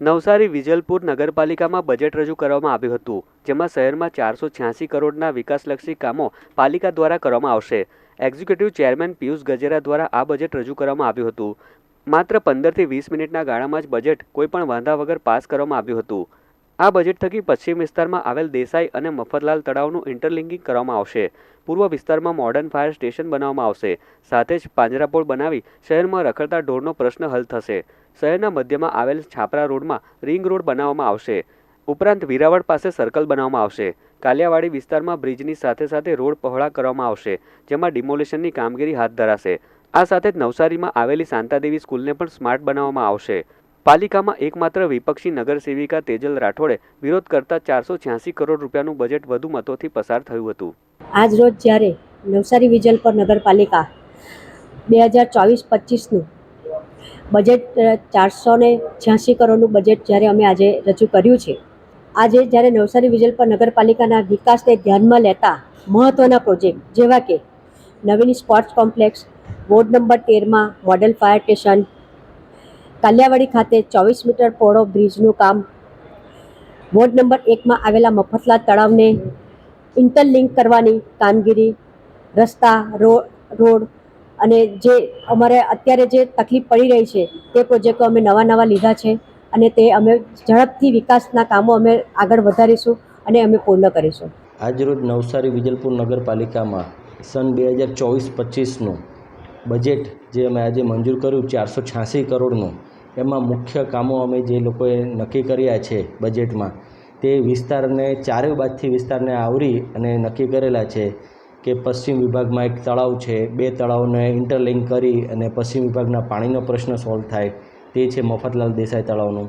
નવસારી વિજલપુર નગરપાલિકામાં બજેટ રજૂ કરવામાં આવ્યું હતું, જેમાં શહેરમાં ચારસો છ્યાસી કરોડના વિકાસલક્ષી કામો પાલિકા દ્વારા કરવામાં આવશે. એક્ઝિક્યુટિવ ચેરમેન પિયુષ ગજેરા દ્વારા આ બજેટ રજૂ કરવામાં આવ્યું હતું. માત્ર પંદરથી વીસ મિનિટના ગાળામાં જ બજેટ કોઈપણ વાંધા વગર પાસ કરવામાં આવ્યું હતું. આ બજેટ થકી પશ્ચિમ વિસ્તારમાં આવેલ દેસાઈ અને મફતલાલ તળાવનું ઇન્ટરલિંકિંગ કરવામાં આવશે. પૂર્વ વિસ્તારમાં મોડર્ન ફાયર સ્ટેશન બનાવવામાં આવશે. સાથે જ પાંજરાપોળ બનાવી શહેરમાં રખડતા ઢોરનો પ્રશ્ન હલ થશે. શહેરના મધ્યમાં આવેલ છાપરા રોડમાં રિંગ રોડ બનાવવામાં આવશે. ઉપરાંત વીરાવળ પાસે સર્કલ બનાવવામાં આવશે. કાલિયાવાડી વિસ્તારમાં બ્રિજની સાથે સાથે રોડ પહોળા કરવામાં આવશે, જેમાં ડિમોલિશનની કામગીરી હાથ ધરાશે. આ સાથે જ નવસારીમાં આવેલી શાંતાદેવી સ્કૂલને પણ સ્માર્ટ બનાવવામાં આવશે. પાલિકામાં એકમાત્ર વિપક્ષી નગરસેવિકા તેજલ રાઠોડે વિરોધ કરતા ચારસો છ્યાસી કરોડ રૂપિયાનું બજેટ વધુ મતોથી પસાર થયું હતું. આજ રોજ જ્યારે નવસારી વિજલપુર નગરપાલિકા બે હજાર ચોવીસ પચીસનું બજેટ ચારસો ને છ્યાસી કરોડનું બજેટ જ્યારે અમે આજે રજૂ કર્યું છે. આજે જ્યારે નવસારી વિજલપર નગરપાલિકાના વિકાસને ધ્યાનમાં લેતા મહત્ત્વના પ્રોજેક્ટ જેવા કે નવીન સ્પોર્ટ્સ કોમ્પ્લેક્સ, વોર્ડ નંબર તેરમાં મોડલ ફાયર સ્ટેશન, કાલિયાવાડી ખાતે ચોવીસ મીટર પહોળો બ્રિજનું કામ, વોર્ડ નંબર એકમાં આવેલા મફતલાલ તળાવને ઇન્ટરલિંક કરવાની કામગીરી, રસ્તા રોડ અને જે અમારે અત્યારે જે તકલીફ પડી રહી છે, તે પ્રોજેક્ટો અમે નવા નવા લીધા છે અને તે અમે ઝડપથી વિકાસના કામો અમે આગળ વધારીશું અને અમે પૂર્ણ કરીશું. આજરોજ નવસારી વિજલપુર નગરપાલિકામાં સન બે હજાર ચોવીસ પચીસનું બજેટ જે અમે આજે મંજૂર કર્યું ચારસો છ્યાસી કરોડનું, એમાં મુખ્ય કામો અમે જે લોકોએ નક્કી કર્યા છે બજેટમાં તે વિસ્તારને ચારે બાજથી વિસ્તારને આવરી અને નક્કી કરેલા છે. કે પશ્ચિમ વિભાગમાં એક તળાવ છે, બે તળાવને ઇન્ટરલિંક કરી અને પશ્ચિમ વિભાગના પાણીનો પ્રશ્ન સોલ્વ થાય, તે છે મફતલાલ દેસાઈ તળાવનું.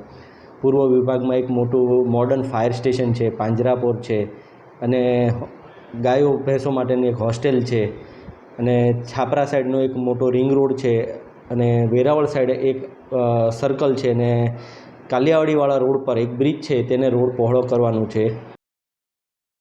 પૂર્વ વિભાગમાં એક મોટું મોડર્ન ફાયર સ્ટેશન છે, પાંજરાપોર છે અને ગાયો ભેંસો માટેની એક હોસ્ટેલ છે અને છાપરા સાઈડનો એક મોટો રિંગ રોડ છે અને વેરાવળ સાઈડે એક સર્કલ છે ને કાલિયાવાડીવાળા રોડ પર એક બ્રિજ છે, તેને રોડ પહોળો કરવાનું છે.